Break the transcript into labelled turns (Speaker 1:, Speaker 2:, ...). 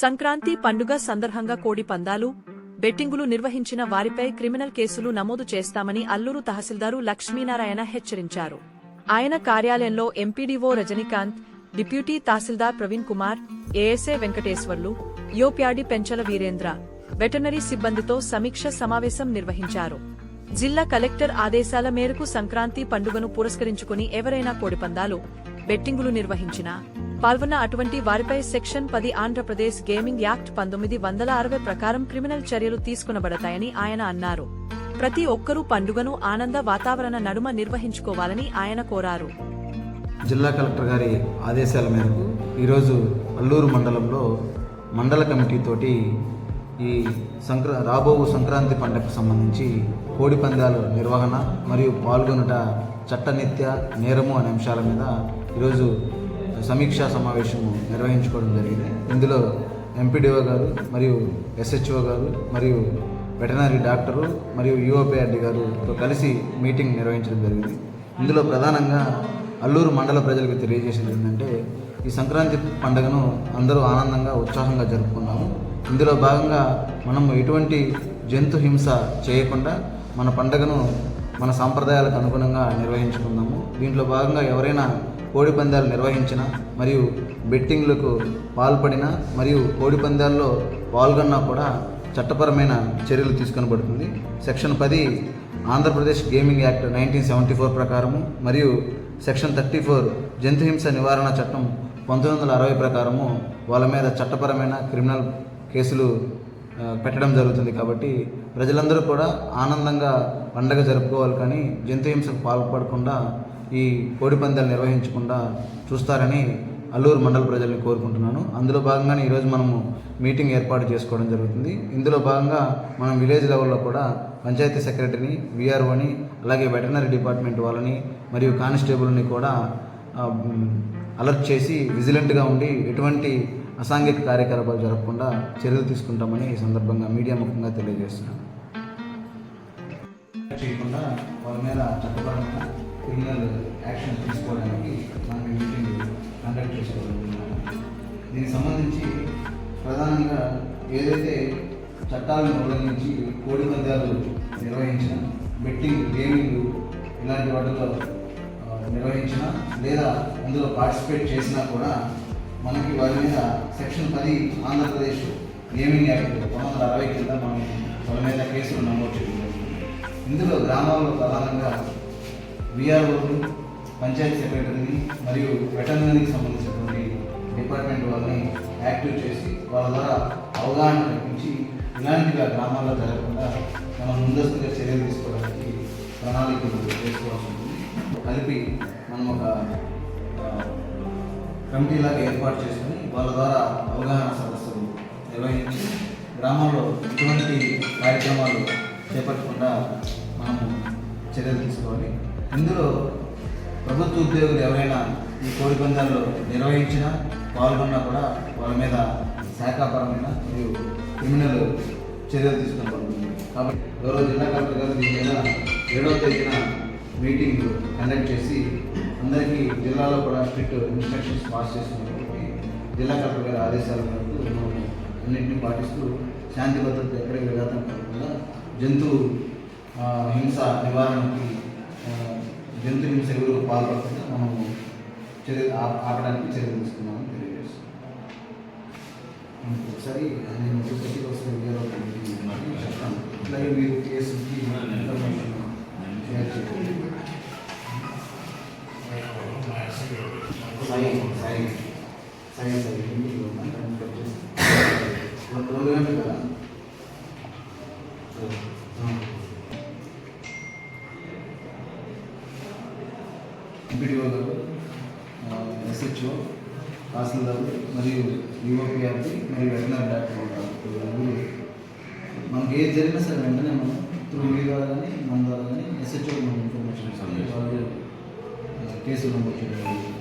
Speaker 1: సంక్రాంతి పండుగ సందర్భంగా కోడి పందాలు బెట్టింగులు నిర్వహించిన వారిపై క్రిమినల్ కేసులు నమోదు చేస్తామని అల్లూరు తహసీల్దారు లక్ష్మీనారాయణ హెచ్చరించారు. ఆయన కార్యాలయంలో MPDO Rajinikanth deputy tahsildar Praveen Kumar ASA Venkateswarlu యోప్యాడి Penchala Veerendra veterinary సిబ్బందితో సమీక్ష సమావేశం నిర్వహించారు. జిల్లా కలెక్టర్ ఆదేశాల మేరకు సంక్రాంతి పండుగను పురస్కరించుకుని ఎవరైనా కోడిపందాలు బెట్టింగులు నిర్వహించినా పాల్గొన్న అటువంటి వారిపై సెక్షన్ పది ఆంధ్రప్రదేశ్ గేమింగ్ యాక్ట్ పంతొమ్మిది వందల అరవై ప్రకారం క్రిమినల్ చర్యలు తీసుకునబడతాయని ఆయన అన్నారు. ప్రతి ఒక్కరూ పండుగను ఆనంద వాతావరణ నడుమ నిర్వహించుకోవాలని ఆయన కోరారు.
Speaker 2: జిల్లా కలెక్టర్ గారి ఆదేశాల మేరకు ఈరోజు అల్లూరు మండలంలో మండల కమిటీతోటి ఈ సంక్ర రాబో సంక్రాంతి పండగకు సంబంధించి కోడి పందాలు నిర్వహణ మరియు పాల్గొనుట చట్టనిత్య నేరము అనే అంశాల మీద ఈరోజు సమీక్షా సమావేశం నిర్వహించుకోవడం జరిగింది. ఇందులో ఎంపీడీఓ గారు మరియు ఎస్హెచ్ఓ గారు మరియు వెటనరీ డాక్టరు మరియు యుఓపిఆర్డి గారుతో కలిసి మీటింగ్ నిర్వహించడం జరిగింది. ఇందులో ప్రధానంగా అల్లూరు మండల ప్రజలకు తెలియజేసేది ఏంటంటే ఈ సంక్రాంతి పండుగను అందరూ ఆనందంగా ఉత్సాహంగా జరుపుకున్నాము. ఇందులో భాగంగా మనం ఎటువంటి జంతు హింస చేయకుండా మన పండుగను మన సాంప్రదాయాలకు అనుగుణంగా నిర్వహించుకుందాము దీంట్లో భాగంగా ఎవరైనా కోడి పందాలు నిర్వహించిన మరియు బెట్టింగ్లకు పాల్పడిన మరియు కోడి పందాల్లో పాల్గొన్నా కూడా చట్టపరమైన చర్యలు తీసుకొనబడుతుంది. సెక్షన్ పది Andhra Pradesh gaming act nineteen seventy four ప్రకారము మరియు సెక్షన్ థర్టీ ఫోర్ జంతుహింస నివారణ చట్టం పంతొమ్మిది వందల అరవై ప్రకారము వాళ్ళ మీద చట్టపరమైన క్రిమినల్ కేసులు పెట్టడం జరుగుతుంది కాబట్టి ప్రజలందరూ కూడా ఆనందంగా పండగ జరుపుకోవాలి కానీ జంతుహింసకు పాల్పడకుండా ఈ కోడి పందాలు నిర్వహించకుండా చూస్తారని అల్లూరు మండల ప్రజల్ని కోరుకుంటున్నాను. అందులో భాగంగానే ఈరోజు మనము మీటింగ్ ఏర్పాటు చేసుకోవడం జరుగుతుంది. ఇందులో భాగంగా మనం విలేజ్ లెవెల్లో కూడా పంచాయతీ సెక్రటరీని విఆర్ఓని అలాగే వెటర్నరీ డిపార్ట్మెంట్ వాళ్ళని మరియు కానిస్టేబుల్ని కూడా అలర్ట్ చేసి విజిలెంట్గా ఉండి ఎటువంటి అసాంఘిక కార్యకలాపాలు జరగకుండా చర్యలు తీసుకుంటామని ఈ సందర్భంగా మీడియా ముఖంగా తెలియజేస్తున్నాను. చేయకుండా వాళ్ళ మీద చట్టపరమైన క్రిమినల్ యాక్షన్ తీసుకోవడానికి మనం మీటింగ్ కండక్ట్ చేసుకోగలుగుతున్నాము దీనికి సంబంధించి ప్రధానంగా ఏదైతే చట్టాలను ఉల్లంఘించి కోడి పందాలు నిర్వహించిన బెట్టింగ్ గేమింగ్ ఇలాంటి వాటిలో నిర్వహించిన లేదా అందులో పార్టిసిపేట్ చేసినా కూడా మనకి వారి మీద సెక్షన్ పది ఆంధ్రప్రదేశ్ గేమింగ్ యాక్ట్ పంతొమ్మిది వందల అరవై కింద మనం వాళ్ళ మీద కేసులు నమోదు చేయడం ఇందులో గ్రామాల్లో ప్రధానంగా విఆర్ఓలు పంచాయతీ సెక్రటరీని మరియు వెటర్నరీకి సంబంధించినటువంటి డిపార్ట్మెంట్ వాళ్ళని యాక్టివ్ చేసి వాళ్ళ ద్వారా అవగాహన కల్పించి ఇలాంటిగా గ్రామాల్లో జరగకుండా మనం ముందస్తుగా చర్యలు తీసుకోవడానికి ప్రణాళికలు చేసుకోవాల్సి ఉంటుంది. కలిపి మనం ఒక కమిటీలాగా ఏర్పాటు చేసుకుని వాళ్ళ ద్వారా అవగాహన సదస్సులు నిర్వహించి గ్రామంలో ఎటువంటి కార్యక్రమాలు చేపట్టకుండా మనము చర్యలు తీసుకోవాలి. ఇందులో ప్రభుత్వ ఉద్యోగులు ఎవరైనా ఈ కోడి పందాల్లో నిర్వహించినా పాల్గొన్నా కూడా వాళ్ళ మీద శాఖాపరమైన మరియు క్రిమినల్ చర్యలు తీసుకోబడుతుంది కాబట్టి గౌరవ జిల్లా కలెక్టర్ గారు దీని మీద ఏడవ తేదీన మీటింగ్ కండక్ట్ చేసి అందరికీ జిల్లాలో కూడా స్ట్రిక్ట్ ఇన్స్ట్రక్షన్స్ పాస్ చేస్తున్నారు జిల్లా కలెక్టర్ గారి ఆదేశాల మేరకు అన్నింటినీ పాటిస్తూ శాంతి భద్రత ఎక్కడ విఘాతం కాకుండా జంతు హింస నివారణకి జంతు హింస ఎవరు పాల్పడకుండా మనము చర్య ఆపడానికి చర్యలు తీసుకున్నామని తెలియజేస్తున్నాం. ఒకసారి నేను ప్రతి వస్తే చెప్తాను అలాగే మీరు కేసు సాయి సాయి సాయి సాయి రెండు గంటలు కదా ఎంపీడీఓ గారు ఎస్హెచ్ఓ తహసీల్దార్ మరియు యుఓపిఆర్పి మరియు వెటనరీ డాక్టర్ ఉంటారు మనకి ఏది జరిగినా సరే వెంటనే మనం త్రూ మీ ద్వారా కానీ మన ద్వారా కానీ ఎస్హెచ్ఓ మనం ఇన్ఫర్మేషన్ ఇస్తాం కేసులు నమోదు చేయడం